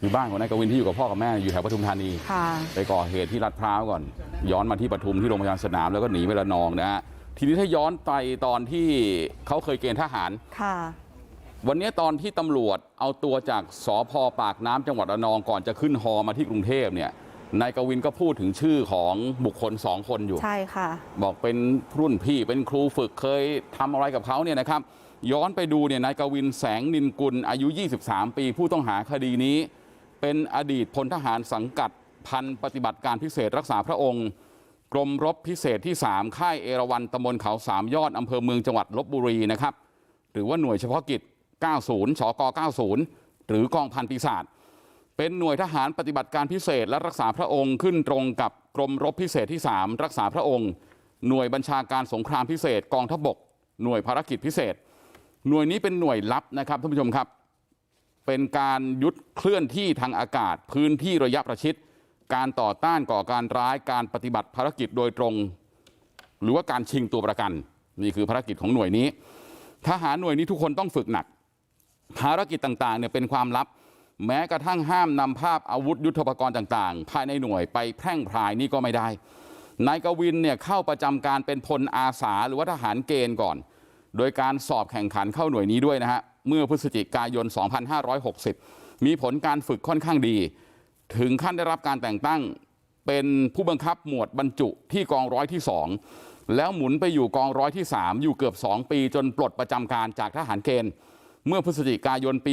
คือบ้านของนายกวินที่อยู่กับพ่อกับแม่อยู่แถวปทุมธานีค่ะไปก่อเหตุที่ลาดพร้าวก่อนย้อนมาที่ปทุมที่โรงพยาบาลสนามแล้วก็หนีไประนองนะฮะทีนี้ถ้าย้อนไปตอนที่เขาเคยเกณฑ์ทหารค่ะ วันนี้ตอนที่ตำรวจเอาตัวจากสพปากน้ำจังหวัดระนองก่อนจะขึ้นฮอมาที่กรุงเทพเนี่ยนายกวินก็พูดถึงชื่อของบุคคลสองคนอยู่ ใช่ค่ะ บอกเป็นรุ่นพี่เป็นครูฝึกเคยทำอะไรกับเขาเนี่ยนะครับ ย้อนไปดูเนี่ยนายกวินแสงนินกุลอายุ 23 ปี ผู้ต้องหาคดีนี้ เป็นอดีตพลทหารสังกัดพันปฏิบัติการพิเศษรักษาพระองค์กรมรบพิเศษที่3ค่ายเอราวันตำบลเขาสามยอดอำเภอเมืองจังหวัดลบบุรีนะครับหรือว่าหน่วยเฉพาะกิจ 90 ชก 90 หรือกองพันปีศาจเป็นหน่วยทหารปฏิบัติการพิเศษและรักษาพระองค์ขึ้นตรงกับกรมรบพิเศษที่ 3 รักษาพระองค์ หน่วยบัญชาการสงครามพิเศษกองทพบก หน่วยภารกิจพิเศษ หน่วยนี้เป็นหน่วยลับนะครับท่านผู้ชมครับ เป็นการยุดเคลื่อนที่ทางอากาศพื้นที่ระยะประชิดการต่อต้านก่อการร้ายการปฏิบัติภารกิจโดยตรง หรือว่าการชิงตัวประกัน นี่คือภารกิจของหน่วยนี้ ทหารหน่วยนี้ทุกคนต้องฝึกหนัก ภารกิจต่างๆเนี่ยเป็นความลับ แม้กระทั่งห้ามนำภาพอาวุธยุทโธปกรณ์ต่างๆ ภายในหน่วยไปแพร่งพรายนี่ก็ไม่ได้นายกวินเนี่ยเข้าประจำการเป็นพลอาสาหรือว่าทหารเกณฑ์ก่อน โดยการสอบแข่งขันเข้าหน่วยนี้ด้วยนะฮะ เมื่อพฤศจิกายน2560มีผลการฝึกค่อนข้างดีถึงขั้นได้รับการแต่งตั้งเป็นผู้บังคับหมวดบรรจุที่กองร้อยที่2แล้วหมุนไปอยู่กองร้อยที่3อยู่เกือบ2ปีจนปลดประจำการจากทหารเกณฑ์เมื่อพฤศจิกายนปี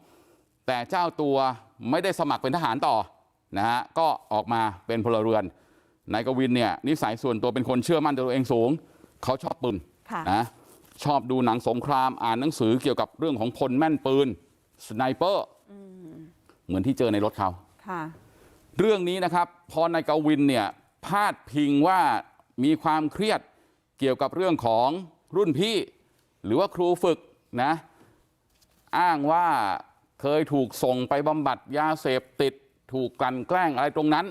62แต่เจ้าตัวไม่ได้สมัครเป็นทหารต่อนะฮะก็ออกมาเป็นพลเรือนนายกวินเนี่ยนิสัยส่วนตัวเป็นคนเชื่อมั่นในตัวเองสูงเขาชอบปืนค่ะนะ ชอบดูหนังสงครามอ่านหนังสือเกี่ยวกับเรื่องของพลแม่นปืนสไนเปอร์เหมือนที่เจอในรถเขาค่ะเรื่องนี้นะครับพอนายกวินเนี่ยพาดพิงว่ามีความเครียดเกี่ยวกับเรื่องของรุ่นพี่ หรือว่าครูฝึกนะอ้างว่าเคยถูกส่งไปบำบัดยาเสพติด ถูกกลั่นแกล้งอะไรตรงนั้น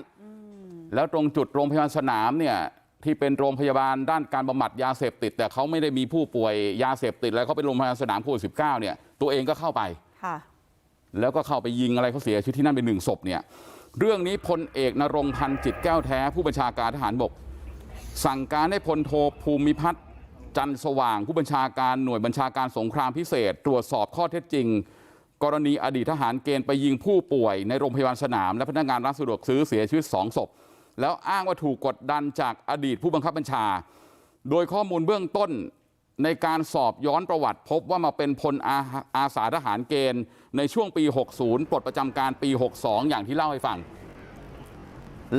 แล้วตรงจุดโรงพยาบาลสนามเนี่ย ที่เป็นโรงพยาบาลด้านการบำบัดยาเสพติดแต่เขาไม่ได้มีผู้ป่วยยาเสพติดแล้วเขาเป็นโรงพยาบาลสนามโควิดสิบเก้าเนี่ยตัวเองก็เข้าไปค่ะแล้วก็เข้าไปยิงอะไรเขาเสียชีวิตที่นั่นเป็นหนึ่งศพเนี่ยเรื่องนี้พลเอกนรงค์พันธ์จิตแก้วแท้ผู้บัญชาการทหารบกสั่งการให้พลโทภูมิพัฒน์จันทร์สว่างผู้บัญชาการหน่วยบัญชาการสงครามพิเศษ ตรวจสอบข้อเท็จจริง กรณีอดีตทหารเกณฑ์ไปยิงผู้ป่วยในโรงพยาบาลสนามและพนักงานร้านสะดวกซื้อเสียชีวิตสองศพ แล้วอ้างว่าถูกกดดันจากอดีตผู้บังคับบัญชาโดยข้อมูลเบื้องต้นในการสอบย้อนประวัติพบว่ามาเป็นพลอาอาสาทหารเกณฑ์ในช่วงปี60ปลดประจำการปี62อย่างที่เล่าให้ฟัง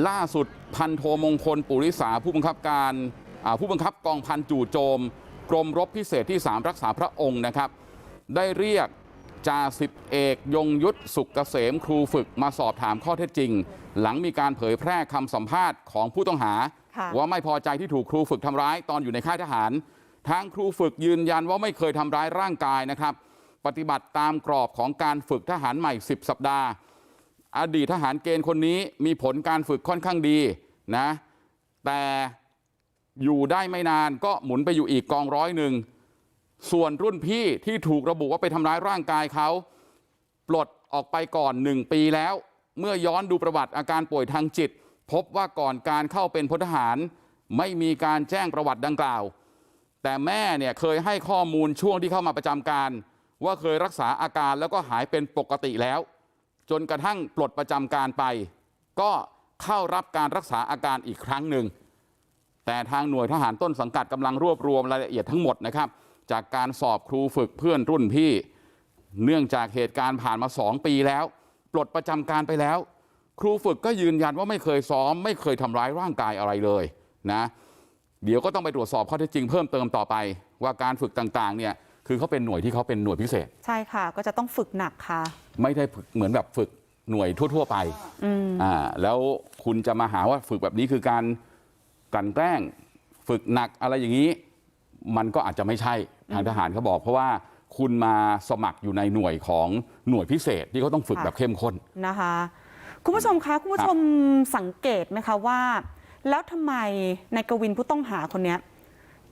ล่าสุดพันโทมงคลปุริสาผู้บังคับการผู้บังคับกองพันจู่โจมกรมรบพิเศษที่ 3 รักษาพระองค์นะครับได้เรียก จ่าสิบเอกยงยุทธสุกเกษมครูฝึกมาสอบถามข้อเท็จจริง หลังมีการเผยแพร่คำสัมภาษณ์ของผู้ต้องหาค่ะว่าไม่พอใจที่ถูกครูฝึกทำร้ายตอนอยู่ในค่ายทหาร ทางครูฝึกยืนยันว่าไม่เคยทำร้ายร่างกายนะครับ ปฏิบัติตามกรอบของการฝึกทหารใหม่ 10 สัปดาห์ อดีตทหารเกณฑ์คนนี้มีผลการฝึกค่อนข้างดีนะแต่อยู่ได้ไม่นานก็หมุนไปอยู่อีกกองร้อยหนึ่ง ส่วนรุ่นพี่ที่ถูกระบุว่าไปทำร้ายร่างกายเขาปลดออกไปก่อนหนึ่งปีแล้วเมื่อย้อนดูประวัติอาการป่วยทางจิต พบว่าก่อนการเข้าเป็นพลทหาร ไม่มีการแจ้งประวัติดังกล่าว แต่แม่เนี่ยเคยให้ข้อมูลช่วงที่เข้ามาประจำการ ว่าเคยรักษาอาการแล้วก็หายเป็นปกติแล้ว จนกระทั่งปลดประจำการไป ก็เข้ารับการรักษาอาการอีกครั้งหนึ่งแต่ทางหน่วยทหารต้นสังกัดกำลังรวบรวมรายละเอียดทั้งหมดนะครับ จากการสอบครูฝึกเพื่อนรุ่นพี่เนื่องจากเหตุการณ์ผ่านมาสองปีแล้วปลดประจำการไปแล้วครูฝึกก็ยืนยันว่าไม่เคยซ้อมไม่เคยทำร้ายร่างกายอะไรเลยนะเดี๋ยวก็ต้องไปตรวจสอบข้อเท็จจริงเพิ่มเติมต่อไปว่าการฝึกต่างๆเนี่ยคือเขาเป็นหน่วยที่เขาเป็นหน่วยพิเศษใช่ค่ะก็จะต้องฝึกหนักค่ะไม่ได้ฝึกเหมือนแบบฝึกหน่วยทั่วๆไปอืมอ่าแล้วคุณจะมาหาว่าฝึกแบบนี้คือการกลั่นแกล้งฝึกหนักอะไรอย่างนี้ มันก็อาจจะไม่ใช่ทางทหารเขาบอกเพราะว่าคุณมาสมัครอยู่ในหน่วยของหน่วยพิเศษที่เขาต้องฝึกค่ะแบบเข้มข้นนะคะคุณผู้ชมคะคุณผู้ชมสังเกตไหมคะว่า แล้วทำไมนายกวินผู้ต้องหาคนเนี้ย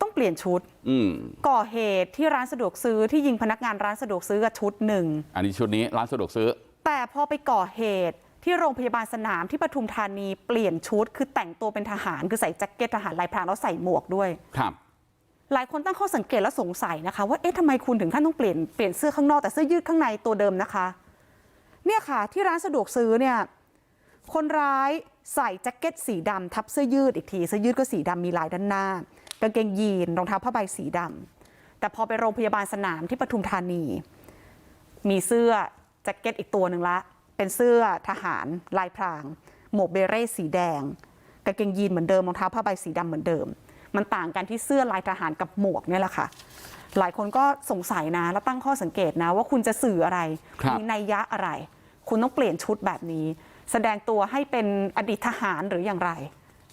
ต้องเปลี่ยนชุดอืมก่อเหตุที่ร้านสะดวกซื้อที่ยิงพนักงานร้านสะดวกซื้อกับชุดหนึ่งอันนี้ชุดนี้ร้านสะดวกซื้อ แต่พอไปก่อเหตุที่โรงพยาบาลสนามที่ปทุมธานีเปลี่ยนชุด คือแต่งตัวเป็นทหารคือใส่แจ็คเก็ตทหารลายพรางแล้วใส่หมวกด้วยครับ หลายคนตั้งข้อสังเกตและสงสัยนะคะว่าเอ๊ะทำไมคุณถึงขั้นต้องเปลี่ยนเปลี่ยนเสื้อข้างนอกแต่เสื้อยืดข้างในตัวเดิมนะคะเนี่ยค่ะที่ร้านสะดวกซื้อเนี่ยคนร้ายใส่แจ็คเก็ตสีดำทับเสื้อยืดอีกทีเสื้อยืดก็สีดำมีลายด้านหน้ากางเกงยีนรองเท้าผ้าใบสีดำแต่พอไปโรงพยาบาลสนามที่ปทุมธานี มีเสื้อแจ็คเก็ตอีกตัวหนึ่งละ เป็นเสื้อทหารลายพราง หมวกเบเร่สีแดงกางเกงยีนเหมือนเดิมรองเท้าผ้าใบสีดำเหมือนเดิม มันต่างกันที่เสื้อลายทหารกับหมวกเนี่ยแหละค่ะหลายคนก็สงสัยนะแล้วตั้งข้อสังเกตนะว่าคุณจะสื่ออะไรครับมีนัยยะอะไร คุณต้องเปลี่ยนชุดแบบนี้ แสดงตัวให้เป็นอดีตทหารหรืออย่างไร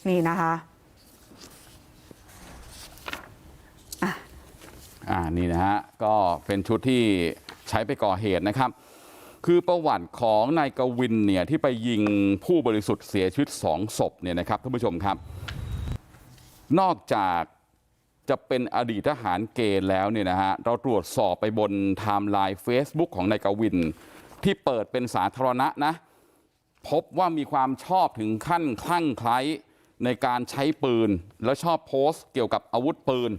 นี่นะคะอ่านี่นะฮะก็เป็นชุดที่ใช้ไปก่อเหตุนะครับ คือประวัติของนายกวินเนี่ยที่ไปยิงผู้บริสุทธิ์เสียชีวิตสองศพเนี่ยนะครับท่านผู้ชมครับ นอกจากจะเป็นอดีตทหารเกณฑ์แล้วเนี่ยนะฮะเราตรวจสอบไปบนไทม์ไลน์ Facebook ของนายกวินที่เปิดเป็นสาธารณะนะพบว่ามีความชอบถึงขั้นคลั่งไคล้ในการใช้ปืนแล้วชอบโพสต์เกี่ยวกับอาวุธปืน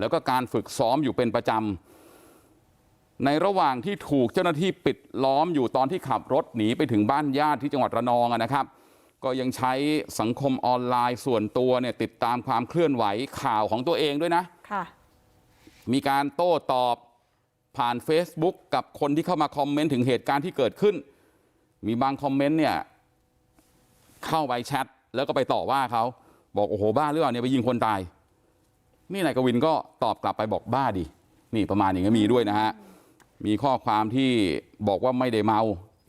แล้วก็การฝึกซ้อมอยู่เป็นประจำในระหว่างที่ถูกเจ้าหน้าที่ปิดล้อมอยู่ตอนที่ขับรถหนีไปถึงบ้านญาติที่จังหวัดระนองนะครับ ก็ยังใช้สังคมออนไลน์ส่วนตัวเนี่ยติดตามความเคลื่อนไหวข่าวของตัวเองด้วยนะค่ะมีการโต้ตอบผ่าน Facebook กับคนที่เข้ามาคอมเมนต์ถึงเหตุการณ์ที่เกิดขึ้น มีบางคอมเมนต์เนี่ยเข้าไปแชทแล้วก็ไปต่อว่าเขาบอกโอ้โหบ้าหรือเปล่าเนี่ยไปยิงคนตาย นี่นายกวินก็ตอบกลับไปบอกบ้าดินี่ประมาณอย่างนี้มีด้วยนะฮะมีข้อความที่บอกว่าไม่ได้เมา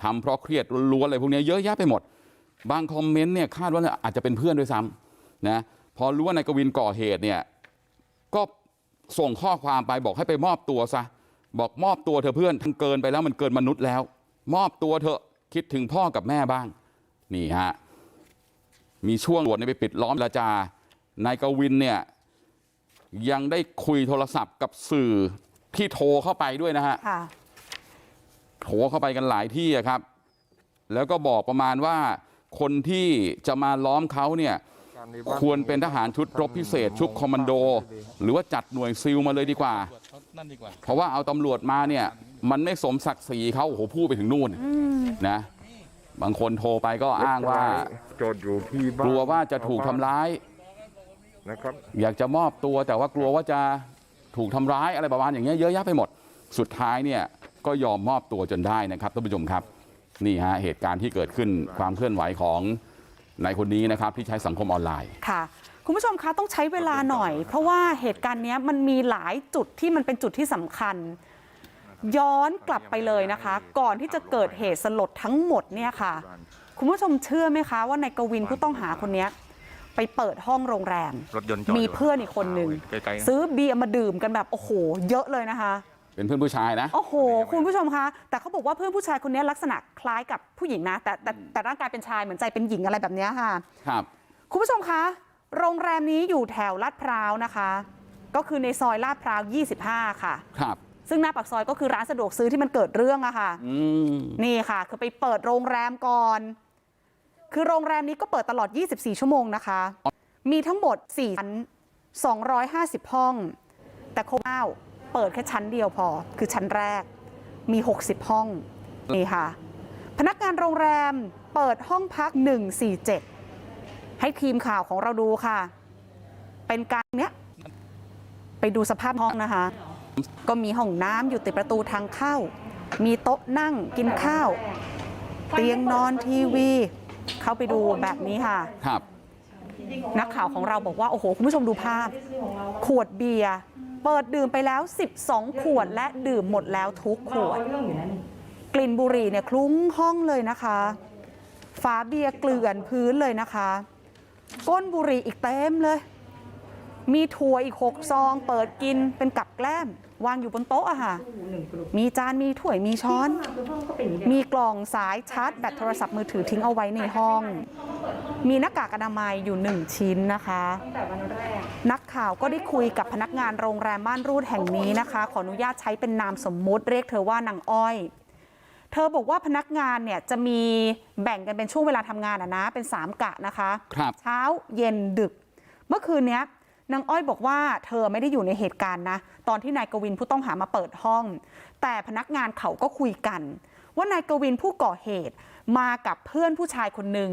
ทำเพราะเครียดล้วนๆอะไรพวกนี้เยอะแยะไปหมดบาง คอมเมนต์เนี่ยคาดว่าอาจจะเป็นเพื่อนด้วยซ้ำนะพอรู้ว่านายกวินก่อเหตุเนี่ยก็ส่งข้อความไปบอกให้ไปมอบตัวซะบอกมอบตัวเธอะเพื่อนทั้งเกินไปแล้วมันเกินมนุษย์แล้ว มอบตัวเถอะคิดถึงพ่อกับแม่บ้างนี่ฮะมีช่วงตำรวจเนี่ยไปปิดล้อมเจรจานายกวินเนี่ยยังได้คุยโทรศัพท์กับสื่อที่โทรเข้าไปด้วยนะฮะค่ะโทรเข้าไปกันหลายที่อะครับ แล้วก็บอกประมาณว่า คนที่จะมาล้อมเขาเนี่ยควรเป็นทหารชุดรบพิเศษชุดคอมมานโดหรือว่าจัดหน่วยซิลมาเลยดีกว่าเพราะว่าเอาตำรวจมาเนี่ยมันไม่สมศักดิ์ศรีเขาโอ้โหพูดไปถึงนู่นนะบางคนโทรไปก็อ้างว่าจดอยู่ที่กลัวว่าจะถูกทำร้ายนะครับอยากจะมอบตัวแต่ว่ากลัวว่าจะถูกทำร้ายอะไรประมาณอย่างเงี้ยเยอะแยะไปหมดสุดท้ายเนี่ยก็ยอมมอบตัวจนได้นะครับท่านผู้ชมครับ นี่ฮะเหตุการณ์ที่เกิดขึ้นความเคลื่อนไหวของนายคนนี้นะครับที่ใช้สังคมออนไลน์ค่ะคุณผู้ชมคะต้องใช้เวลาหน่อย เพราะว่าเหตุการณ์เนี้ยมันมีหลายจุดที่มันเป็นจุดที่สำคัญ ย้อนกลับไปเลยนะคะ ก่อนที่จะเกิดเหตุสลดทั้งหมดเนี่ยค่ะ คุณผู้ชมเชื่อไหมคะว่านายกวินผู้ต้องหาคนเนี้ยไปเปิดห้องโรงแรมรถยนต์จอดมียู่เพื่อนอีกคนหนึ่งใกล้ๆนะซื้อเบียร์มาดื่มกันแบบโอ้โห เยอะเลยนะคะ เป็นเพื่อนผู้ชายนะโอ้โหคุณผู้ชมคะแต่เขาบอกว่าเพื่อนผู้ชายคนนี้ลักษณะคล้ายกับผู้หญิงนะแต่แต่แต่ร่างกายเป็นชายเหมือนใจเป็นหญิงอะไรแบบเนี้ยค่ะครับคุณผู้ชมคะโรงแรมนี้อยู่แถวลาดพร้าวนะคะ ก็คือในซอยลาดพร้าว 25 ค่ะครับซึ่งหน้าปากซอยก็คือร้านสะดวกซื้อที่มันเกิดเรื่องอะค่ะอืมนี่ค่ะ คือไปเปิดโรงแรมก่อน คือโรงแรมนี้ก็เปิดตลอด 24 ชั่วโมงนะคะ มีทั้งหมด4ชั้น250 ห้อง แต่โควิด เปิดแค่ชั้นเดียวพอคือชั้นแรกมี60ห้องนี่ค่ะพนักงานโรงแรมเปิดห้องพัก 147 ให้ทีมข่าวของเราดูค่ะ เป็นการเนี้ยไปดูสภาพห้องนะคะ ก็มีห้องน้ำอยู่ติดประตูทางเข้า มีโต๊ะนั่งกินข้าว เตียงนอนทีวี เข้าไปดูแบบนี้ค่ะครับ นักข่าวของเราบอกว่า โอ้โห คุณผู้ชมดูภาพ ขวดเบียร์ เปิดดื่มไปแล้ว 12 ขวดและดื่มหมดแล้วทุกขวด กลิ่นบุหรี่เนี่ยคลุ้งห้องเลยนะคะ ฝาเบียร์เกลื่อนพื้นเลยนะคะ ก้นบุหรี่อีกเต็มเลย มีถั่วอีกหกซอง เปิดกินเป็นกับแกล้ม วางอยู่บนโต๊ะอะค่ะ มีจานมีถ้วยมีช้อน มีกล่องสายชาร์จแบตโทรศัพท์มือถือทิ้งเอาไว้ในห้อง มีหน้ากากอนามัยอยู่หนึ่งชิ้นนะคะ นักข่าวก็ได้คุยกับพนักงานโรงแรมม่านรูดแห่งนี้นะคะขออนุญาตใช้เป็นนามสมมุติเรียกเธอว่านางอ้อย เธอบอกว่าพนักงานเนี่ยจะมีแบ่งกันเป็นช่วงเวลาทำงานอะนะเป็นสามกะนะคะครับเช้าเย็นดึก เมื่อคืนเนี้ยนางอ้อยบอกว่าเธอไม่ได้อยู่ในเหตุการณ์นะตอนที่นายกวินผู้ต้องหามาเปิดห้อง แต่พนักงานเขาก็คุยกัน ว่านายกวินผู้ก่อเหตุมากับเพื่อนผู้ชายคนหนึ่ง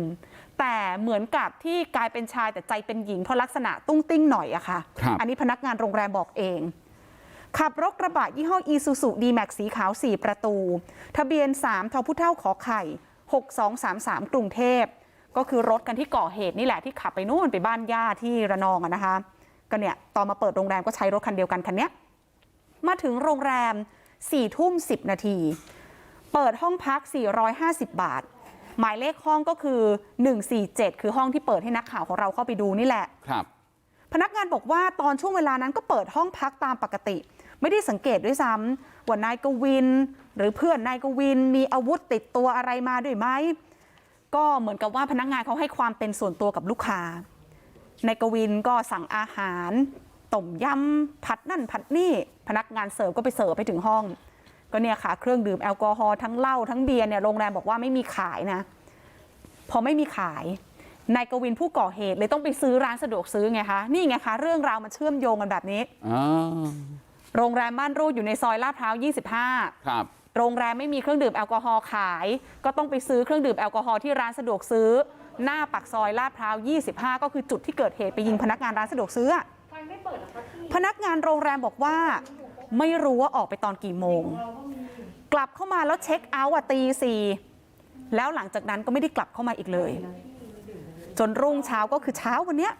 แต่เหมือนกับที่กลายเป็นชายแต่ใจเป็นหญิงเพราะลักษณะตุ้งติ้งหน่อยอะค่ะครับอันนี้พนักงานโรงแรมบอกเองขับรถกระบะยี่ห้ออีซูซูดีแม็กสีขาว4ประตู ทะเบียน3ทพุเท่าขอไข่6233กรุงเทพก็คือรถกันที่ก่อเหตุนี่แหละที่ขับไปนู่นไปบ้านย่าที่ระนองอะนะคะ ก็เนี่ยตอนมาเปิดโรงแรมก็ใช้รถคันเดียวกันคันเนี้ยมาถึงโรงแรม4ทุ่ม10นาที เปิดห้องพัก 450 บาท หมายเลขห้องก็คือ147คือห้องที่เปิดให้นักข่าวของเราเข้าไปดูนี่แหละครับพนักงานบอกว่าตอนช่วงเวลานั้นก็เปิดห้องพักตามปกติ ไม่ได้สังเกตด้วยซ้ำว่านายกวิน หรือเพื่อนนายกวินมีอาวุธติดตัวอะไรมาด้วยไหมก็เหมือนกับว่าพนักงานเขาให้ความเป็นส่วนตัวกับลูกค้านายกวินก็สั่งอาหารต้มยำผัดนั่นผัดนี่พนักงานเสิร์ฟก็ไปเสิร์ฟไปถึงห้อง ก็เนี่ยค่ะเครื่องดื่มแอลกอฮอล์ทั้งเหล้าทั้งเบียร์เนี่ยโรงแรมบอกว่าไม่มีขายนะ พอไม่มีขายนายกวินผู้ก่อเหตุเลยต้องไปซื้อร้านสะดวกซื้อไงคะนี่ไงคะเรื่องราวมันเชื่อมโยงกันแบบนี้อ่าโรงแรมม่านรูดอยู่ในซอยลาดพร้าว 25 ครับ โรงแรมไม่มีเครื่องดื่มแอลกอฮอล์ขาย ก็ต้องไปซื้อเครื่องดื่มแอลกอฮอล์ที่ร้านสะดวกซื้อ หน้าปากซอยลาดพร้าว 25 ก็คือจุดที่เกิดเหตุไปยิงพนักงานร้านสะดวกซื้ออะพนักงานโรงแรมบอกว่า ไม่รู้ว่าออกไปตอนกี่โมงกลับเข้ามาแล้วเช็คเอาท์อะตีสี่แล้วหลังจากนั้นก็ไม่ได้กลับเข้ามาอีกเลยจนรุ่งเช้าก็คือเช้าวันเนี้ย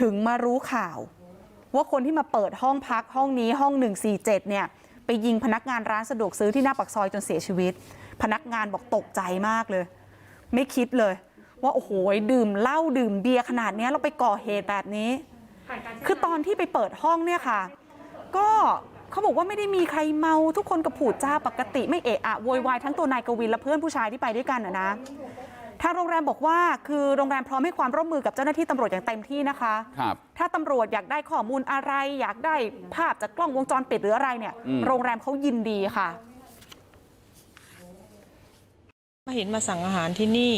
ถึงมารู้ข่าวว่าคนที่มาเปิดห้องพักห้องนี้ห้อง147เนี่ยไปยิงพนักงานร้านสะดวกซื้อที่หน้าปากซอยจนเสียชีวิต พนักงานบอกตกใจมากเลย ไม่คิดเลย ว่าโอ้โหดื่มเหล้าดื่มเบียร์ขนาดเนี้ยเราไปก่อเหตุแบบนี้ คือตอนที่ไปเปิดห้องเนี่ยค่ะ ก็เขาบอกว่าไม่ได้มีใครเมาทุกคนก็ผูดจาปกติไม่เอะอะโวยวายทั้งตัวนายกวินและเพื่อนผู้ชายที่ไปด้วยกันนะนะทางโรงแรมบอกว่าคือโรงแรมพร้อมให้ความร่วมมือกับเจ้าหน้าที่ตำรวจอย่างเต็มที่นะคะครับถ้าตำรวจอยากได้ข้อมูลอะไร อยากได้ภาพจากกล้องวงจรปิดหรืออะไรเนี่ยอืมโรงแรมเขายินดีค่ะมาเห็นมาสั่งอาหารที่นี่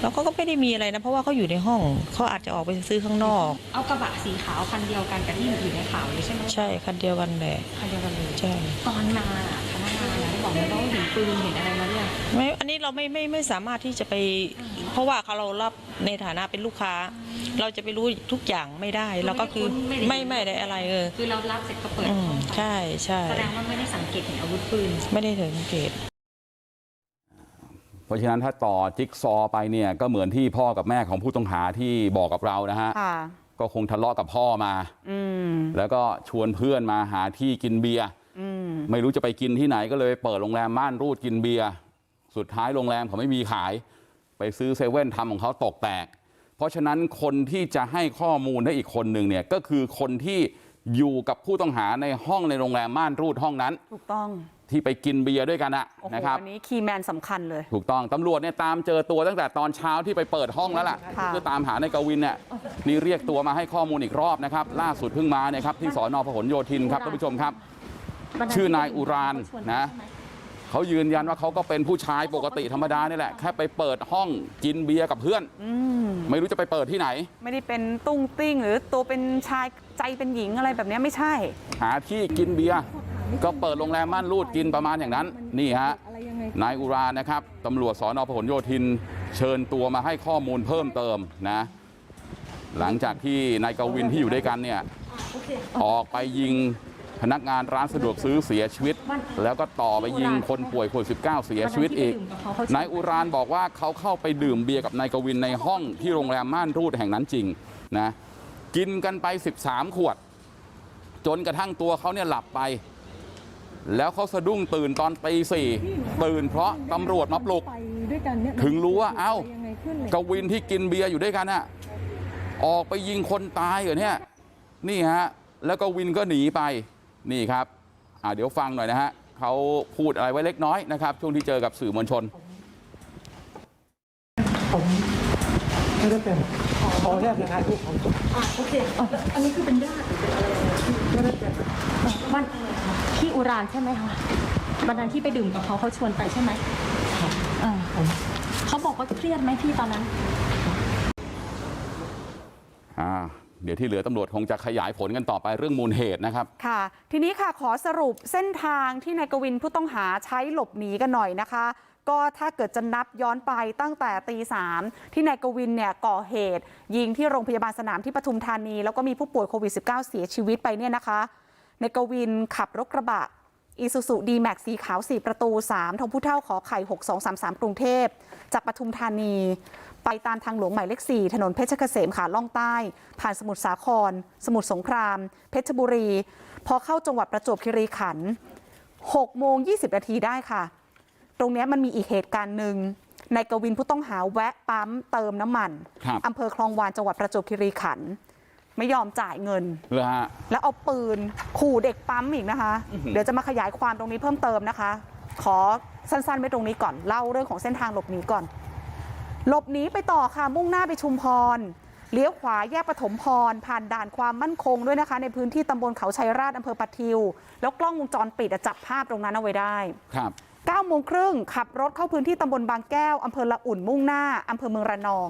แล้วเขาก็ไม่ได้มีอะไรนะเพราะว่าเขาอยู่ในห้องเขาอาจจะออกไปซื้อข้างนอก เอากระบะสีขาวคันเดียวกันกับที่อยู่ในข่าวเลยใช่ไหมใช่คันเดียวกันแหละคันเดียวกันเลยใช่ตอนมาอะพนักงานอะได้บอกไหมว่าเห็นปืนเห็นอะไรมาเนี่ยไม่อันนี้เราไม่ไม่ไม่สามารถที่จะไป เพราะว่าเขาเรารับในฐานะเป็นลูกค้า เราจะไปรู้ทุกอย่างไม่ได้เราก็คือไม่ไม่ได้อะไรเออคือเรารับเสร็จก็เปิดอืมห้องไปใช่ใช่แสดงว่าไม่ได้สังเกตเห็นอาวุธปืน ไม่ได้สังเกต เพราะฉะนั้นถ้าต่อจิ๊กซอว์ไปเนี่ยก็เหมือนที่พ่อกับแม่ของผู้ต้องหาที่บอกกับเรานะฮะค่ะก็คงทะเลาะกับพ่อมาอืมแล้วก็ชวนเพื่อนมาหาที่กินเบียร์อืมไม่รู้จะไปกินที่ไหนก็เลยไปเปิดโรงแรมม่านรูดกินเบียร์สุดท้ายโรงแรมเขาไม่มีขายไปซื้อเซเว่นทำของเขาตกแตก เพราะฉะนั้นคนที่จะให้ข้อมูลได้อีกคนหนึ่งเนี่ยก็คือคนที่ อยู่กับผู้ต้องหาในห้องในโรงแรมม่านรูดห้องนั้นถูกต้องที่ไปกินเบียร์ด้วยกันอะโอ้โหนะครับวันนี้คีย์แมนสำคัญเลยถูกต้องตำรวจเนี่ยตามเจอตัวตั้งแต่ตอนเช้าที่ไปเปิดห้องแล้วล่ะค่ะเพื่อตามหาในกวินเนี่ยนี่เรียกตัวมาให้ข้อมูลอีกรอบนะครับล่าสุดเพิ่งมาเนี่ยครับที่สอนอพหลโยธินครับท่านผู้ชมครับ ชื่อนายอุรานนะเขายืนยันว่าเขาก็เป็นผู้ชายปกติธรรมดานี่แหละแค่ไปเปิดห้องกินเบียร์กับเพื่อนอืมไม่รู้จะไปเปิดที่ไหน ไม่ได้เป็นตุ้งติ้งหรือตัวเป็นชาย ใจเป็นหญิงอะไรแบบนี้ไม่ใช่ หาที่กินเบียร์ก็เปิดโรงแรมม่านรูดกินประมาณอย่างนั้น นี่ฮะนายอุรานนะครับตำรวจสอนอพหลโยธิน เชิญตัวมาให้ข้อมูลเพิ่มเติมนะ หลังจากที่นายกวินที่อยู่ด้วยกันเนี่ยออกไปยิงพนักงานร้านสะดวกซื้อเสียชีวิต แล้วก็ต่อไปยิงคนป่วยโควิด19 เสียชีวิตอีก นายอุรานบอกว่าเขาเข้าไปดื่มเบียร์กับนายกวินในห้องที่โรงแรมม่านรูดแห่งนั้นจริงนะ กินกันไป 13 ขวด จนกระทั่งตัวเขาเนี่ยหลับไป แล้วเขาสะดุ้งตื่นตอนตีสี่ตื่นเพราะตำรวจมาปลุก ถึงรู้ว่าเอ้ากวินที่กินเบียร์อยู่ด้วยกันอะออกไปยิงคนตายเหรอเนี่ยนี่ฮะแล้วก็วินก็หนีไปนี่ครับอ่าเดี๋ยวฟังหน่อยนะฮะเขาพูดอะไรไว้เล็กน้อยนะครับ ช่วงที่เจอกับสื่อมวลชน ผมไม่ได้เป็น ขอแยกยังไงพี่ผมโอเคอันนี้คือเป็นญาติหรือเป็นอะไรไม่ได้เป็นมันพี่อุรานใช่ไหมคะวันนั้นที่ไปดื่มกับเขาเขาชวนไปใช่ไหมเออเขาบอกว่าเครียดไหมพี่ตอนนั้นอ่าเดี๋ยวที่เหลือตำรวจคงจะขยายผลกันต่อไปเรื่องมูลเหตุนะครับ ค่ะ ทีนี้ค่ะขอสรุปเส้นทางที่นายกวินผู้ต้องหาใช้หลบหนีกันหน่อยนะคะ ก็ถ้าเกิดจะนับย้อนไปตั้งแต่ตีสามที่นายกวินเนี่ยก่อเหตุยิงที่โรงพยาบาลสนามที่ปทุมธานีแล้วก็มีผู้ป่วยโควิด -19 เสียชีวิตไปเนี่ยนะคะนายกวินขับรถกระบะอีซูซูดีแม็กสีขาว4ประตู3ทงผู้เท่าขอไข่6233กรุงเทพจากปทุมธานีไปตามทางหลวงหมายเลข4ถนนเพชรเกษมขาล่องใต้ ผ่านสมุทรสาคร สมุทรสงคราม เพชรบุรี พอเข้าจังหวัดประจวบคีรีขันธ์6โมง20นาทีได้ค่ะ ตรงเนี้ยมันมีอีกเหตุการณ์หนึ่งนายกวินผู้ต้องหาแวะปั๊มเติมน้ำมันครับอำเภอคลองวานจังหวัดประจวบคีรีขันธ์ไม่ยอมจ่ายเงินเลยฮะแล้วเอาปืนขู่เด็กปั๊มอีกนะคะอื้อหือเดี๋ยวจะมาขยายความตรงนี้เพิ่มเติมนะคะ ขอสั้นๆไว้ตรงนี้ก่อนเล่าเรื่องของเส้นทางหลบหนีก่อน หลบหนีไปต่อค่ะมุ่งหน้าไปชุมพรเลี้ยวขวาแยกปฐมพร ผ่านด่านความมั่นคงด้วยนะคะ ในพื้นที่ตำบลเขาชัยราชอำเภอปะทิว แล้วกล้องวงจรปิดอะจับภาพตรงนั้นเอาไว้ได้ครับ 9โมงครึ่งขับรถเข้าพื้นที่ตำบลบางแก้วอำเภอละอุ่นมุ่งหน้าอำเภอเมืองระนอง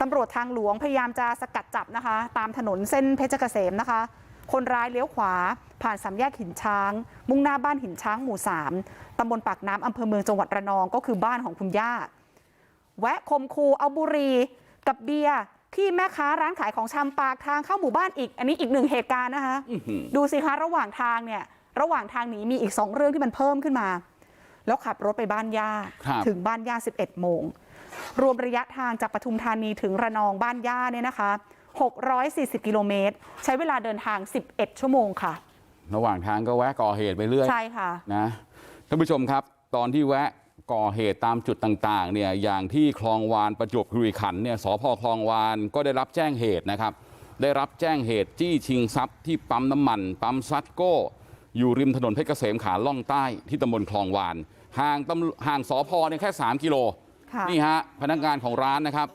ตำรวจทางหลวงพยายามจะสกัดจับนะคะ ตามถนนเส้นเพชรเกษมนะคะ คนร้ายเลี้ยวขวา ผ่านสามแยกหินช้าง มุ่งหน้าบ้านหินช้างหมู่สามตำบลปากน้ำอำเภอเมืองจังหวัดระนองก็คือบ้านของคุณย่า แวะคมคูเอาบุหรีกับเบียร์ที่แม่ค้าร้านขายของชำปากทางเข้าหมู่บ้านอีก อันนี้อีกหนึ่งเหตุการณ์นะคะอื้อหือดูสิคะระหว่างทางเนี่ย ระหว่างทางหนีมีอีกสองเรื่องที่มันเพิ่มขึ้นมา แล้วขับรถไปบ้านย่าครับถึงบ้านย่า11โมงรวมระยะทางจากปทุมธานีถึงระนองบ้านย่าเนี่ยนะคะ640กิโลเมตรใช้เวลาเดินทาง 11 ชั่วโมงค่ะ ระหว่างทางก็แวะก่อเหตุไปเรื่อยใช่ค่ะนะท่านผู้ชมครับ ตอนที่แวะก่อเหตุตามจุดต่างๆเนี่ยอย่างที่คลองวานประจวบคีรีขันธ์เนี่ยสพคลองวานก็ได้รับแจ้งเหตุนะครับ ได้รับแจ้งเหตุจี้ชิงทรัพย์ที่ปั๊มน้ำมัน ปั๊มซัดโก้ อยู่ริมถนนเพชรเกษมขาล่องใต้ที่ตำบลคลองวานห่างตำห่างสพเนี่ยแค่3กิโลค่ะนี่ฮะพนักงานของร้านนะครับ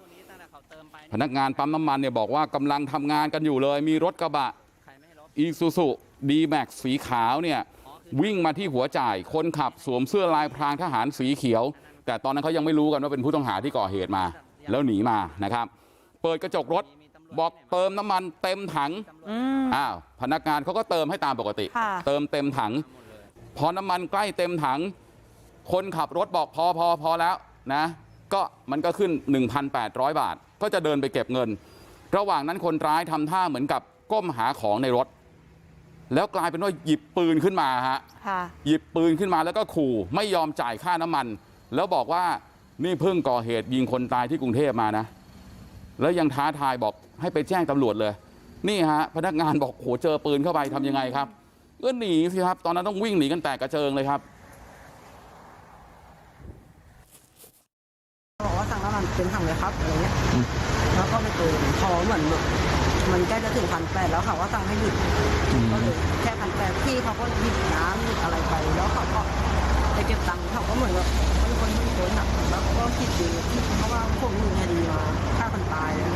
พนักงานปั๊มน้ำมันเนี่ยบอกว่ากำลังทำงานกันอยู่เลยมีรถกระบะอีซูซูดีแม็กสีขาวเนี่ยวิ่งมาที่หัวจ่ายคนขับสวมเสื้อลายพรางทหารสีเขียว แต่ตอนนั้นเขายังไม่รู้กันว่าเป็นผู้ต้องหาที่ก่อเหตุมา แล้วหนีมานะครับ เปิดกระจกรถ บอกเติมน้ำมันเต็มถังอืมอ้าวพนักงานเขาก็เติมให้ตามปกติค่ะเติมเต็มถังพอน้ำมันใกล้เต็มถังคนขับรถบอกพอพอพอแล้วนะก็มันก็ขึ้น 1,800 บาท ก็จะเดินไปเก็บเงิน ระหว่างนั้นคนร้ายทำท่าเหมือนกับก้มหาของในรถ แล้วกลายเป็นว่าหยิบปืนขึ้นมาฮะค่ะหยิบปืนขึ้นมาแล้วก็ขู่ไม่ยอมจ่ายค่าน้ำมัน แล้วบอกว่านี่เพิ่งก่อเหตุยิงคนตายที่กรุงเทพมานะ แล้วยังท้าทายบอกให้ไปแจ้งตำรวจเลยนี่ฮะพนักงานบอกโหเจอปืนเข้าไปทำยังไงครับก็หนีสิครับตอนนั้นต้องวิ่งหนีกันแตกกระเจิงเลยครับบอกว่าสั่งน้ำมันเต็มถังเลยครับอะไรเงี้ยแล้วก็ไปเติมพอเหมือนแบบมันใกล้จะถึงพันแปดแล้วเขาว่าสั่งให้หยุดก็เลยแค่พันแปดพี่เขาก็หยิบน้ำหยิบอะไรไปแล้วเขาก็ไปเก็บตังค์เขาก็เหมือนแบบเขาเป็น คนที่โดนหนักแล้วก็ผิดดีเพราะว่าผมหนีคดีมาฆ่าคนตายแล้ว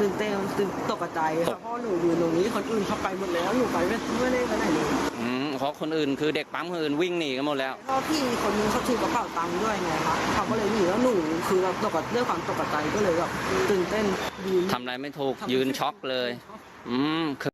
ตื่นเต้นตื่นตกใจค่ะเพราะหนูอยู่ตรงนี้คนอื่นเขาไปหมดแล้วหนูไปไม่ไม่ได้ไปไหนเลยอืมเพราะคนอื่นคือเด็กปั๊มคนอื่นวิ่งหนีกันหมดแล้วเพราะพี่คนนึงเขาถือกระเป๋าตังค์ด้วยไงคะเขาก็เลยหนีแล้วหนูคือเราตกกับเรื่องความตกใจก็เลยแบบตื่นเต้นดีทำอะไรไม่ถูกยืนช็อกเลย อืมคือ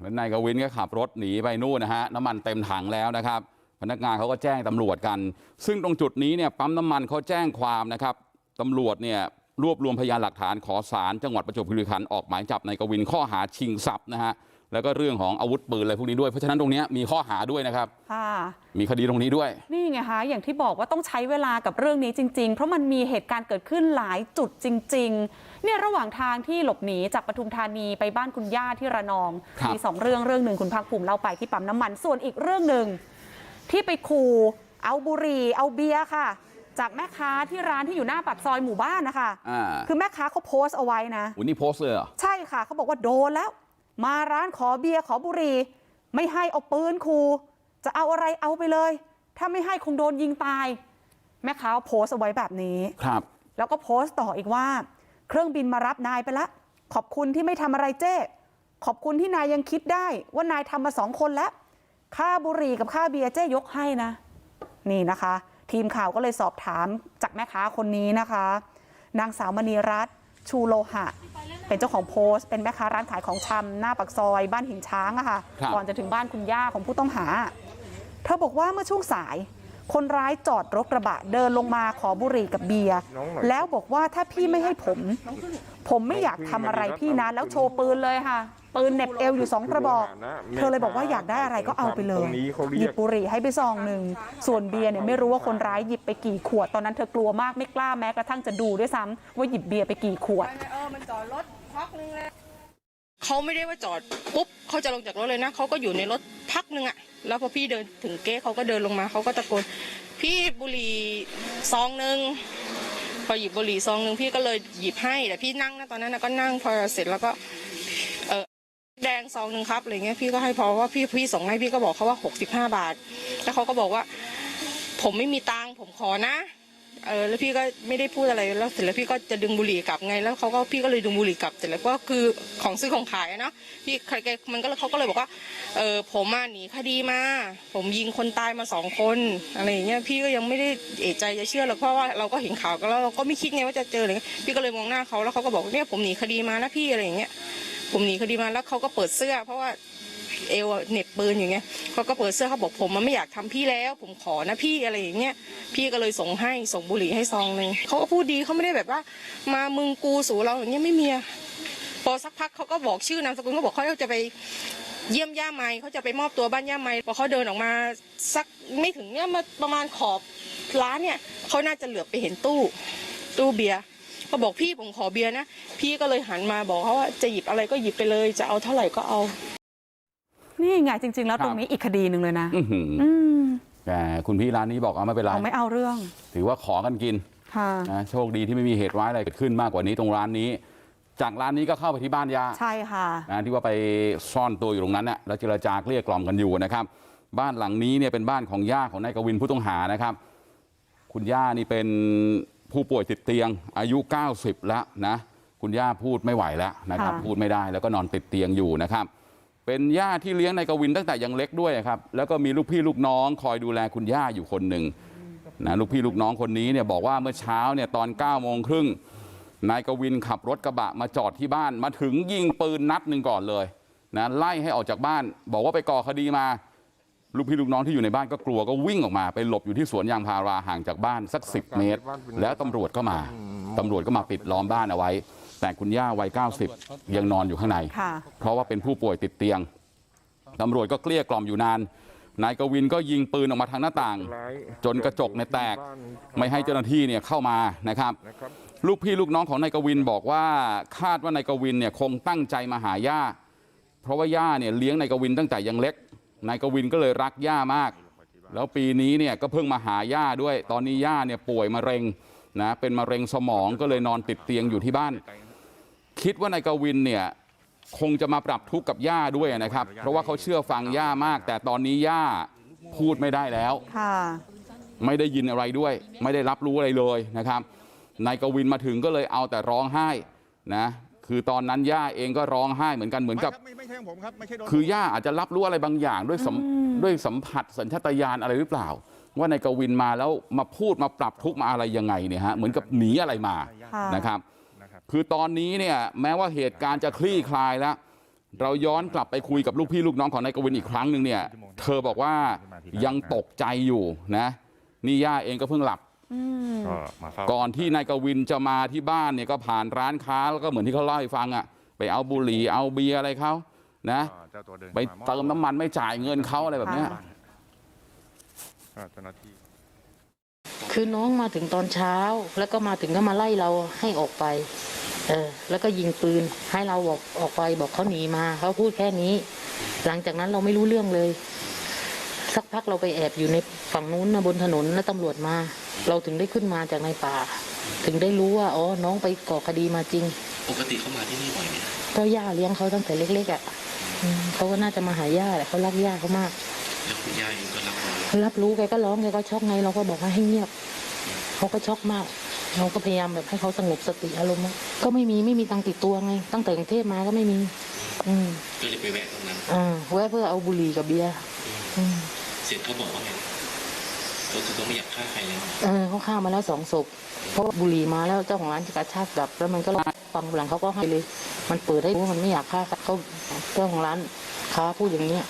แล้วนายกวินก็ขับรถหนีไปนู่นนะฮะน้ำมันเต็มถังแล้วนะครับ พนักงานเขาก็แจ้งตำรวจกันซึ่งตรงจุดนี้เนี่ยปั๊มน้ำมันเขาแจ้งความนะครับตำรวจเนี่ยรวบรวมพยานหลักฐานขอสารจังหวัดประจวบคีรีขันธ์ออกหมายจับนายกวินข้อหาชิงทรัพย์นะฮะแล้วก็เรื่องของอาวุธปืนอะไรพวกนี้ด้วยเพราะฉะนั้นตรงเนี้ยมีข้อหาด้วยนะครับค่ะมีคดีตรงนี้ด้วยนี่ไงคะอย่างที่บอกว่าต้องใช้เวลากับเรื่องนี้จริง ๆ เพราะมันมีเหตุการณ์เกิดขึ้นหลายจุดจริง ๆ เนี่ยระหว่างทางที่หลบหนีจากปทุมธานีไปบ้านคุณย่าที่ระนองครับมีสองเรื่องเรื่องหนึ่งคุณพักภูมิเล่าไปที่ปั๊มน้ำมันส่วนอีกเรื่องหนึ่ง ที่ไปขู่เอาบุหรี่เอาเบียร์ค่ะจากแม่ค้าที่ร้านที่อยู่หน้าปากซอยหมู่บ้านนะคะอ่าคือแม่ค้าเขาโพสต์เอาไว้นะวันนี้โพสต์เลยเหรอใช่ค่ะเขาบอกว่าโดนแล้วมาร้านขอเบียร์ขอบุหรี่ไม่ให้เอาปืนคูจะเอาอะไรเอาไปเลย ถ้าไม่ให้คงโดนยิงตาย แม่ค้าโพสต์เอาไว้แบบนี้ครับ แล้วก็โพสต์ต่ออีกว่า เครื่องบินมารับนายไปละ ขอบคุณที่ไม่ทำอะไรเจ้ ขอบคุณที่นายยังคิดได้ว่านายทำมาสองคนแล้ว ค่าบุหรี่กับค่าเบียร์เจ๊ยกให้นะนี่นะคะ ทีมข่าวก็เลยสอบถามจากแม่ค้าคนนี้นะคะ นางสาวมณีรัตน์ชูโลหะ เป็นเจ้าของโพสต์เป็นแม่ค้าร้านขายของชำหน้าปากซอย บ้านหินช้างอะค่ะครับก่อนจะถึงบ้านคุณย่าของผู้ต้องหา เธอบอกว่าเมื่อช่วงสายคนร้ายจอดรถกระบะเดินลงมาขอบุหรี่กับเบียร์น้องหน่อยแล้วบอกว่าถ้าพี่ไม่ให้ผม ผมไม่อยากทำอะไรพี่นะแล้วโชว์ปืนเลยค่ะ ปืนเหน็บเอวอยู่สองกระบอก เธอเลยบอกว่าอยากได้อะไรก็เอาไปเลยตรงนี้เขาเรีหยิยบกบุหรี่ให้ไปซองหนึ่ง ส่วนเบียร์เนี่ยไม่รู้ว่าคนร้ายหยิบไปกี่ขวด ตอนนั้นเธอกลัวมากไม่กล้าแม้กระทั่งจะดูด้วยซ้ำว่าหยิบเบียร์ไปกี่ขวดเขาไม่ได้ว่าจอดปุ๊บเขาจะลงจากรถเลยนะเขาก็อยู่ในรถพักหนึ่งอะแล้วพอพี่เดินถึงเก๊เขาก็เดินลงมาเขาก็ตะโกนพี่บุหรี่ซองหนึ่งพอหยิบบุหรี่ซองหนึ่งพี่ก็เลยหยิบให้แต่พี่นั่งนะตอนนั้นนะก็นั่งพอเสร็จแล้วก็เออ แดงซองหนึ่งครับอะไรเงี้ยพี่ก็ให้พอว่าพี่พี่ส่งให้พี่ก็บอกเขาว่าหกสิบห้าบาท แล้วเขาก็บอกว่า ผมไม่มีตังค์ผมขอนะเออแล้วพี่ก็ไม่ได้พูดอะไรแล้วเสร็จแล้วพี่ก็จะดึงบุหรี่กลับไงแล้วเขาก็พี่ก็เลยดึงบุหรี่กลับเสร็จแล้วก็คือของซื้อของขายอะเนาะพี่ใครแกมันก็เลยเขาก็เลยบอกว่าเออผมอะหนีคดีมา ผมยิงคนตายมาสองคนอะไรอย่างเงี้ยพี่ก็ยังไม่ได้เอะใจจะเชื่อหรอกเพราะว่าเราก็เห็นข่าวกันแล้วเราก็ไม่คิดไงว่าจะเจออะไรเงี้ยพี่ก็เลยมองหน้าเขาแล้วเขาก็บอกเนี่ยผมหนีคดีมานะพี่อะไรอย่างเงี้ย ผมหนีคดีมาแล้วเขาก็เปิดเสื้อ เพราะว่าเอวเหน็บปืนอย่างเงี้ยเขาก็เปิดเสื้อเขาบอกผมมันไม่อยากทำพี่แล้ว ผมขอนะพี่อะไรอย่างเงี้ยพี่ก็เลยส่งให้ส่งบุหรี่ให้ซองหนึ่งเขาก็พูดดีเขาไม่ได้แบบว่า มามึงกูสู่เราอย่างเงี้ยไม่มีพอสักพักเขาก็บอกชื่อนามสกุลเขาบอกเขาจะไปเยี่ยมย่าไม้เขาจะไปมอบตัวบ้านย่าไม้พอเขาเดินออกมาสักไม่ถึงเนี่ยมาประมาณขอบร้านเนี่ยเขาน่าจะเหลือบไปเห็นตู้ ตู้เบียร์ เขาบอกพี่ผมขอเบียร์นะพี่ก็เลยหันมาบอกเขาว่าจะหยิบอะไรก็หยิบไปเลยจะเอาเท่าไหร่ก็เอานี่ไงจริง ๆ แล้วครับตรงนี้อีกคดีหนึ่งเลยนะอื้อหืออืมแต่คุณพี่ร้านนี้บอกเอาไม่เป็นไรเขาไม่เอาเรื่อง ถือว่าขอกันกินค่ะนะโชคดีที่ไม่มีเหตุร้ายอะไรเกิดขึ้นมากกว่านี้ตรงร้านนี้ จากร้านนี้ก็เข้าไปที่บ้านย่าใช่ค่ะนะที่ว่าไปซ่อนตัวอยู่ตรงนั้นน่ะแล้วเจรจาเกลี้ยกล่อมกันอยู่นะครับ บ้านหลังนี้เนี่ยเป็นบ้านของย่าของนายกวินผู้ต้องหานะครับ คุณย่านี่เป็น ผู้ป่วยติดเตียงอายุ90แล้วนะคุณย่าพูดไม่ไหวแล้วนะครับค่ะพูดไม่ได้แล้วก็นอนติดเตียงอยู่นะครับเป็นย่าที่เลี้ยงนายกวินตั้งแต่ยังเล็กด้วยครับแล้วก็มีลูกพี่ลูกน้องคอยดูแลคุณย่าอยู่คนหนึ่งนะลูกพี่ลูกน้องคนนี้เนี่ยบอกว่าเมื่อเช้าเนี่ยตอน9โมงครึ่งนายกวินขับรถกระบะมาจอดที่บ้านมาถึงยิงปืนนัดหนึ่งก่อนเลยนะไล่ให้ออกจากบ้านบอกว่าไปก่อคดีมา ลูกพี่ลูกน้องที่อยู่ในบ้านก็กลัวก็วิ่งออกมาไปหลบอยู่ที่สวนยางพาราห่างจากบ้านสักสิเมตร แล้วตำรวจก็มาตำรวจก็มาปิดล้อมบ้านเอาไว้ แต่คุณย่าวัย90 ยังนอนอยู่ข้างในค่ะเพราะว่าเป็นผู้ป่วยติดเตียงตำรวจก็เกลี้ยกล่อมอยู่นานนายกวินก็ยิงปืนออกมาทางหน้าต่าง จนกระจกเนี่ยแตกไม่ให้เจ้าหน้าที่เนี่ยเข้ามานะครับนะครับ ลูกพี่ลูกน้องของนายกวินบอกว่าคาดว่านายกวินเนี่ยคงตั้งใจมาหาย่าเพราะว่าย่าเนี่ยเลี้ยงนายกวินตั้งแต่ยังเล็ก นายกวินก็เลยรักย่ามากแล้วปีนี้เนี่ยก็เพิ่งมาหาย่าด้วยตอนนี้ย่าเนี่ยป่วยมะเร็งนะเป็นมะเร็งสมองก็เลยนอนติดเตียงอยู่ที่บ้านคิดว่านายกวินเนี่ยคงจะมาปรับทุกข์กับย่าด้วยนะครับเพราะว่าเขาเชื่อฟังย่ามาก แต่ตอนนี้ย่าพูดไม่ได้แล้วค่ะไม่ได้ยินอะไรด้วย ไม่ได้รับรู้อะไรเลยนะครับนายกวินมาถึงก็เลยเอาแต่ร้องไห้นะ คือตอนนั้นย่าเองก็ร้องไห้เหมือนกันเหมือนกับไม่ไม่ใช่ของผมครับไม่ใช่โดนคือย่าอาจจะรับรู้อะไรบางอย่างด้วยสัมด้วยสัมผัสสัญชาตญาณอะไรหรือเปล่า ว่านายกวินมาแล้วมาพูดมาปรับทุกข์มาอะไรยังไงเนี่ยฮะเหมือนกับหนีอะไรมาค่ะนะครับนะครับคือตอนนี้เนี่ยแม้ว่าเหตุการณ์จะคลี่คลายแล้ว เราย้อนกลับไปคุยกับลูกพี่ลูกน้องของนายกวินอีกครั้งหนึ่งเนี่ย เธอบอกว่ายังตกใจอยู่นะนี่ย่าเองก็เพิ่งหลับอืม ก็มาเฝ้าก่อนที่นายกวินจะมาที่บ้านเนี่ยก็ผ่านร้านค้าแล้วก็เหมือนที่เขาเล่าให้ฟังอะ่ะไปเอาบุหรี่เอาเบียร์อะไรเขานะก็เจ้าตัวเดินไปเติมน้ำมันไม่จ่ายเงินเขาอะไรแบบเนี้ยก็เจ้าหน้าที่คือน้องมาถึงตอนเช้า แล้วก็มาถึงก็มาไล่เราให้ออกไป เออ แล้วก็ยิงปืนให้เราบอกออกไปบอกเขาหนีมาเขาพูดแค่นี้ หลังจากนั้นเราไม่รู้เรื่องเลย สักพักเราไปแอบอยู่ในฝั่งนู้นนะบนถนนแล้วตำรวจมา เราถึงได้ขึ้นมาจากในป่า ถึงได้รู้ว่าอ๋อน้องไปก่อคดีมาจริง ปกติเขามาที่นี่บ่อยไหมก็ย่าเลี้ยงเขาตั้งแต่เล็กๆอะอืมเขาก็น่าจะมาหาย่าแหละเขารักย่าเขามาก แล้วคุณย่าเองก็รับรู้รับรู้แกก็ร้องแกก็ช็อกไงเราก็บอกว่าให้เงียบเขาก็ช็อกมากเราก็พยายามแบบให้เขาสงบสติอารมณ์อะก็ไม่มีไม่มีตังค์ติดตัวไง ตั้งแต่กรุงเทพมาก็ไม่มี อืมก็เลยไปแวะตรงนั้นอ่าแวะเพื่อเอาบุหรี่กับเบียร์ออืม เสร็จเขาบอกว่าไง เขาคือเขาไม่อยากฆ่าใครแล้วเออเขาฆ่ามาแล้วสองศพเพราะว่าบุหรี่มาแล้วเจ้าของร้านจะกระชากกลับ แล้วมันก็ฟังหลังเขาก็ให้เลย มันเปิดให้รู้ว่ามันไม่อยากฆ่าเขาเจ้าของร้านค้าพูดอย่างเนี้ย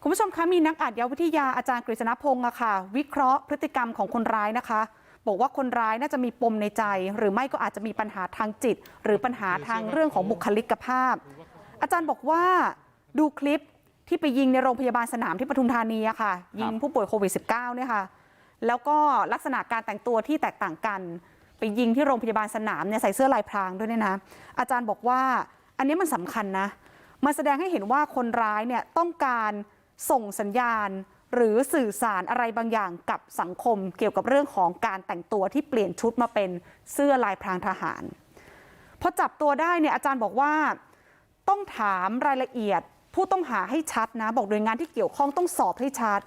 คุณผู้ชมคะมีนักอาชญาวิทยาอาจารย์กฤษณพงศ์อะค่ะ วิเคราะห์พฤติกรรมของคนร้ายนะคะ บอกว่าคนร้ายน่าจะมีปมในใจ หรือไม่ก็อาจจะมีปัญหาทางจิต หรือปัญหาทางเรื่องของบุคลิกภาพ อาจารย์บอกว่าดูคลิป ที่ไปยิงในโรงพยาบาลสนามที่ปทุมธานีอะค่ะยิงผู้ป่วยโควิด -19 เนี่ยค่ะแล้วก็ลักษณะการแต่งตัวที่แตกต่างกันไปยิงที่โรงพยาบาลสนามเนี่ยใส่เสื้อลายพรางด้วยเนี่ยนะอาจารย์บอกว่าอันนี้มันสำคัญนะมันแสดงให้เห็นว่าคนร้ายเนี่ยต้องการส่งสัญญาณหรือสื่อสารอะไรบางอย่างกับสังคมเกี่ยวกับเรื่องของการแต่งตัวที่เปลี่ยนชุดมาเป็นเสื้อลายพรางทหารพอจับตัวได้เนี่ยอาจารย์บอกว่าต้องถามรายละเอียด ผู้ต้องหาให้ชัดนะบอกหน่วยงานที่เกี่ยวข้องต้องสอบให้ชัด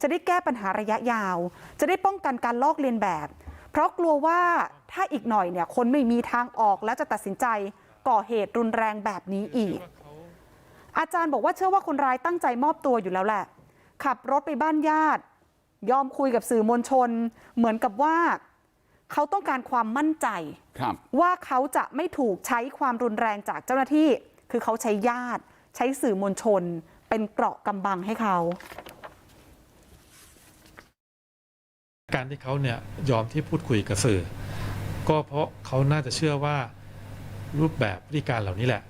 จะได้แก้ปัญหาระยะยาวจะได้ป้องกันการลอกเลียนแบบเพราะกลัวว่าถ้าอีกหน่อยเนี่ยคนไม่มีทางออกแล้วจะตัดสินใจก่อเหตุรุนแรงแบบนี้อีก อาจารย์บอกว่าเชื่อว่าคนร้ายตั้งใจมอบตัวอยู่แล้วแหละ ขับรถไปบ้านญาติ ยอมคุยกับสื่อมวลชน เหมือนกับว่า เขาต้องการความมั่นใจครับว่าเขาจะไม่ถูกใช้ความรุนแรงจากเจ้าหน้าที่ คือเขาใช้ญาติ ใช้สื่อมวลชนเป็นเกราะกำบังให้เขาการที่เขาเนี่ยยอมที่พูดคุยกับสื่อ ก็เพราะเขาน่าจะเชื่อว่ารูปแบบวิธีการเหล่านี้แหละ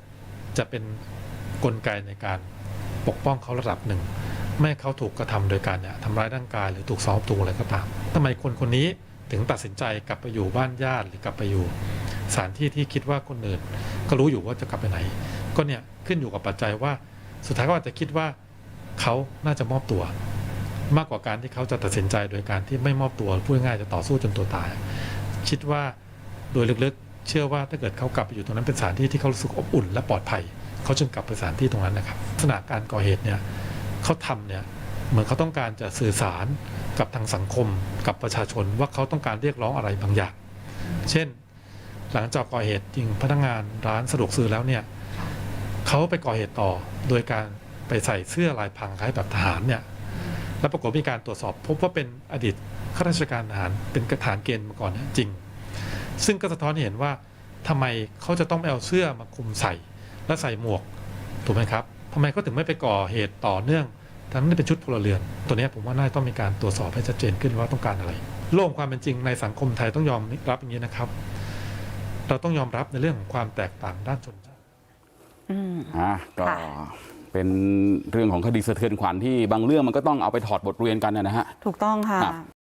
จะเป็นกลไกในการปกป้องเขาระดับหนึ่ง ไม่ให้เขาถูกกระทำโดยการเนี่ยทำร้ายร่างกายหรือถูกซ้อมถูกอะไรก็ตามทำไมคนคนนี้ถึงตัดสินใจกลับไปอยู่บ้านญาติหรือกลับไปอยู่สถานที่ที่คิดว่าคนอื่นก็รู้อยู่ว่าจะกลับไปไหน ก็เนี่ยขึ้นอยู่กับปัจจัยว่า สุดท้ายก็อาจจะคิดว่าเขาน่าจะมอบตัว มากกว่าการที่เขาจะตัดสินใจโดยการที่ไม่มอบตัวพูดง่ายจะต่อสู้จนตัวตาย คิดว่าโดยลึกๆ เชื่อว่าถ้าเกิดเขากลับไปอยู่ตรงนั้นเป็นสถานที่ที่เขารู้สึกอบอุ่นและปลอดภัยเขาจึงกลับไปสถานที่ตรงนั้นนะครับลักษณะการก่อเหตุเนี่ยเขาทำเนี่ยเหมือนเขาต้องการจะสื่อสารกับทางสังคมกับประชาชนว่าเขาต้องการเรียกร้องอะไรบางอย่าง เช่น หลังจากก่อเหตุยิงพนักงานร้านสะดวกซื้อแล้วเนี่ย เขาไปก่อเหตุต่อโดยการไปใส่เสื้อลายพรางคล้ายแบบทหารเนี่ยแล้วปรากฏมีการตรวจสอบ พบว่าเป็นอดีตข้าราชการทหารเป็นกระฐานเกณฑ์มาก่อนจริง ซึ่งก็สะท้อนเห็นว่าทำไมเขาจะต้องไปเอาเสื้อมาคลุมใส่ และใส่หมวกถูกไหมครับทำไมเขาถึงไม่ไปก่อเหตุต่อเนื่องทั้งที่เป็นชุดพลเรือน ตัวนี้ผมว่าน่าจะต้องมีการตรวจสอบให้ชัดเจนขึ้นว่าต้องการอะไร โลกความเป็นจริงในสังคมไทยต้องยอมรับอย่างนี้นะครับ เราต้องยอมรับในเรื่องของความแตกต่างด้านชน อืมอะก็ค่ะเป็นเรื่องของคดีสะเทือนขวัญที่บางเรื่องมันก็ต้องเอาไปถอดบทเรียนกันนะฮะถูกต้องค่ะครับ